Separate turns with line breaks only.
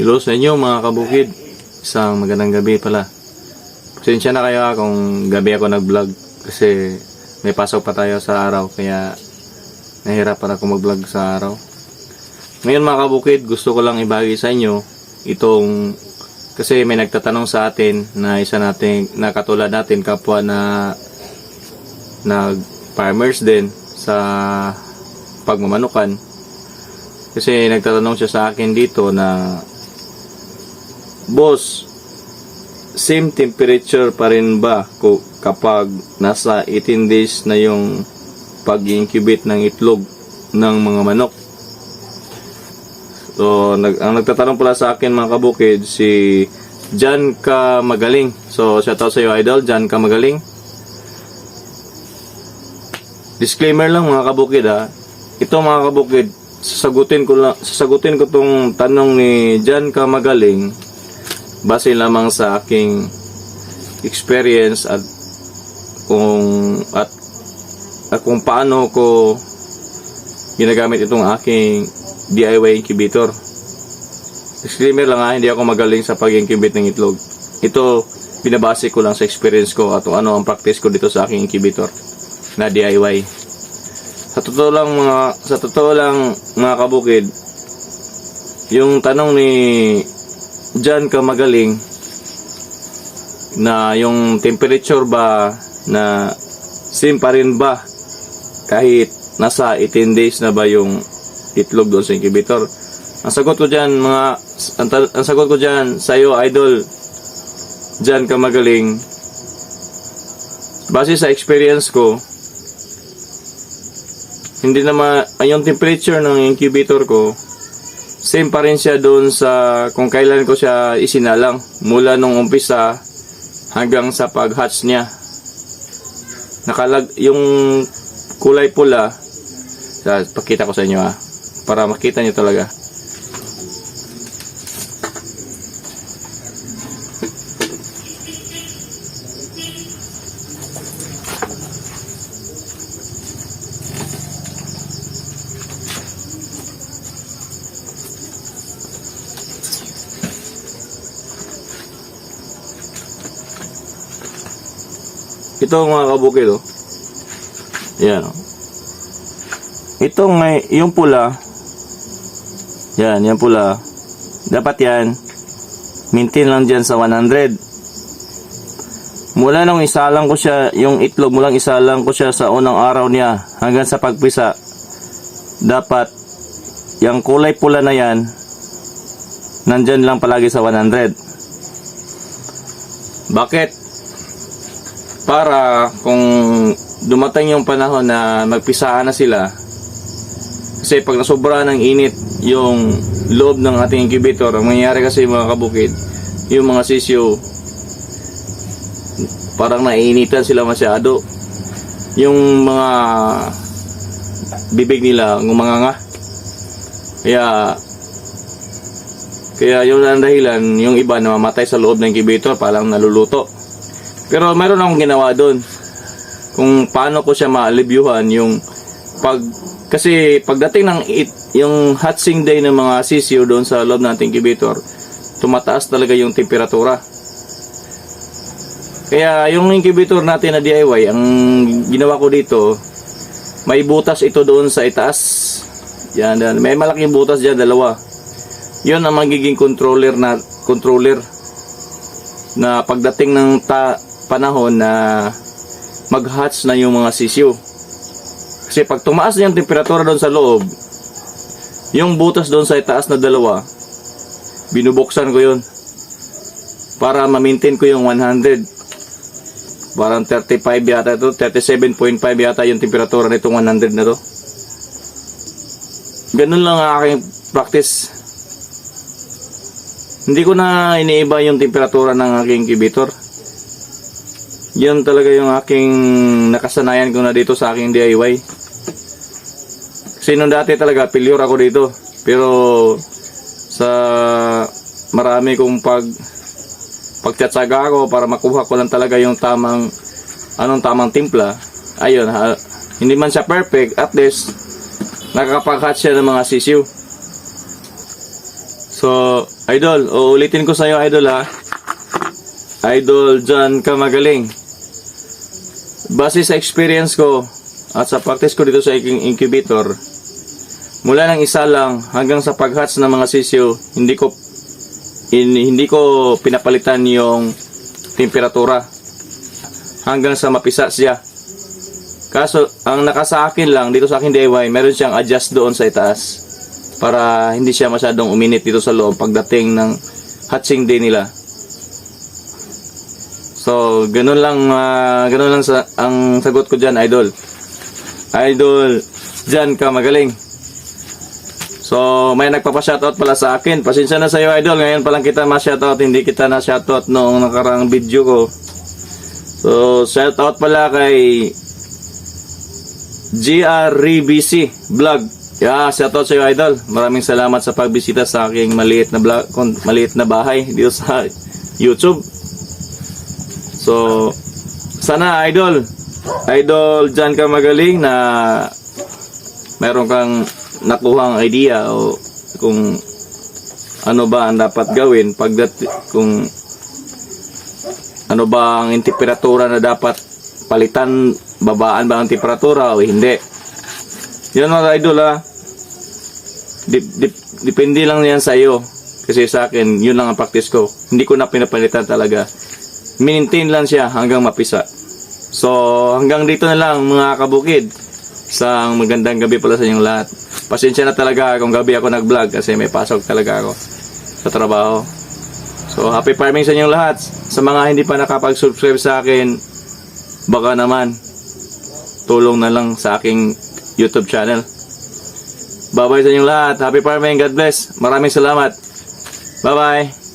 Hello sa inyo mga kabukid. Isang magandang gabi pala. Pasensya na kayo kung gabi ako nag-vlog kasi may pasok pa tayo sa araw kaya nahirapan ako mag-vlog sa araw. Ngayon mga kabukid, gusto ko lang ibagi sa inyo itong kasi may nagtatanong sa atin na isa nating na katulad natin kapwa na nag farmers din sa pagmamanukan kasi nagtatanong siya sa akin dito na Boss, same temperature pa rin ba kapag nasa 18 days na yung pag-incubate ng itlog ng mga manok? So, nag, ang nagtatanong pala sa akin mga kabukid, si Jan Ka Magaling. So, shout out sa iyo idol, Jan Ka Magaling. Disclaimer lang mga kabukid ha. Ito mga kabukid, sasagutin ko lang, sasagutin ko tong tanong ni Jan Ka Magaling base lamang sa aking experience at kung at, at kung paano ko ginagamit itong aking DIY incubator. Disclaimer lang ha, hindi ako magaling sa pag-incubate ng itlog. Ito, binabase ko lang sa experience ko at ano ang practice ko dito sa aking incubator na DIY. Sa totoo lang mga sa totoo lang mga kabukid, yung tanong ni Diyan ka magaling na yung temperature ba na same pa rin ba kahit nasa 18 days na ba yung itlog doon sa incubator. Ang sagot ko diyan mga ang, ang sagot ko diyan sa iyo idol diyan ka magaling base sa experience ko hindi naman yung temperature ng incubator ko same pa rin siya doon sa kung kailan ko siya isinalang mula nung umpisa hanggang sa pag-hatch niya. Nakalag yung kulay pula sa pakita ko sa inyo ah para makita niyo talaga. Ito mga kabukid oh. Yan oh. Itong may yung pula. Yan, yung pula. Dapat yan maintain lang diyan sa 100. Mula nung isalang ko siya, yung itlog mulang isalang ko siya sa unang araw niya hanggang sa pagpisa. Dapat yung kulay pula na yan nandyan lang palagi sa 100. Bakit? Para kung dumating yung panahon na magpisaan na sila kasi pag nasobra ng init yung loob ng ating incubator ang mangyayari kasi mga kabukid yung mga sisyo parang naiinitan sila masyado. Yung mga bibig nila ngumanganga. Kaya kaya yun ang dahilan yung iba namamatay sa loob ng incubator parang naluluto pero meron akong ginawa doon. Kung paano ko siya maalibyuhan yung pag kasi pagdating ng it, yung hatching day ng mga sisiyo doon sa loob ng incubator, tumataas talaga yung temperatura. Kaya yung incubator natin na DIY, ang ginawa ko dito, may butas ito doon sa itaas. Yan, yan. May malaking butas diyan, dalawa. Yun ang magiging controller na controller na pagdating ng ta, panahon na mag-hatch na yung mga sisiyo. Kasi pag tumaas na yung temperatura doon sa loob, yung butas doon sa itaas na dalawa, binubuksan ko yun. Para ma-maintain ko yung 100. Parang 35 yata ito, 37.5 yata yung temperatura nitong 100 na to. Ganun lang ang aking practice. Hindi ko na iniiba yung temperatura ng aking incubator. Yan talaga yung aking nakasanayan ko na dito sa aking DIY. Kasi nung dati talaga, failure ako dito. Pero sa marami kong pag pagtsatsaga ako para makuha ko lang talaga yung tamang anong tamang timpla. Ayun, ha, hindi man siya perfect, at least nakakapag-hatch siya ng mga sisiw. So, Idol, uulitin ko sa'yo, Idol ha. Idol John ka magaling. Base sa experience ko at sa practice ko dito sa incubator, mula ng isa lang hanggang sa pag-hatch ng mga sisyo, hindi ko in- hindi ko pinapalitan yung temperatura hanggang sa mapisa siya. Kaso, ang nakasa akin lang dito sa akin DIY, meron siyang adjust doon sa itaas para hindi siya masyadong uminit dito sa loob pagdating ng hatching day nila. So, ganun lang, ah, ganun lang sa, ang sagot ko dyan, idol. Idol, dyan ka magaling. So, may nagpapa-shoutout pala sa akin. Pasensya na sa iyo, idol. Ngayon pa lang kita ma-shoutout. Hindi kita na-shoutout noong nakarang video ko. So, shoutout pala kay GRBC Vlog. Yeah, shoutout sa iyo, idol. Maraming salamat sa pagbisita sa aking maliit na vlog, maliit na bahay dito sa YouTube. So, sana idol, idol dyan ka magaling na meron kang nakuhang idea o kung ano ba ang dapat gawin pagdat kung ano ba ang temperatura na dapat palitan babaan ba ang temperatura o hindi. Yun mga idol ha dip, dip, depende lang yan sa iyo kasi sa akin yun lang ang practice ko. Hindi ko na pinapalitan talaga maintain lang siya hanggang mapisa so hanggang dito na lang mga kabukid Isang magandang gabi pala sa inyong lahat. Pasensya na talaga kung gabi ako nag-vlog kasi may pasok talaga ako sa trabaho. So, happy farming sa inyong lahat. Sa mga hindi pa nakapag-subscribe sa akin, baka naman, tulong na lang sa aking YouTube channel. Bye-bye sa inyong lahat. Happy farming. God bless. Maraming salamat. Bye-bye.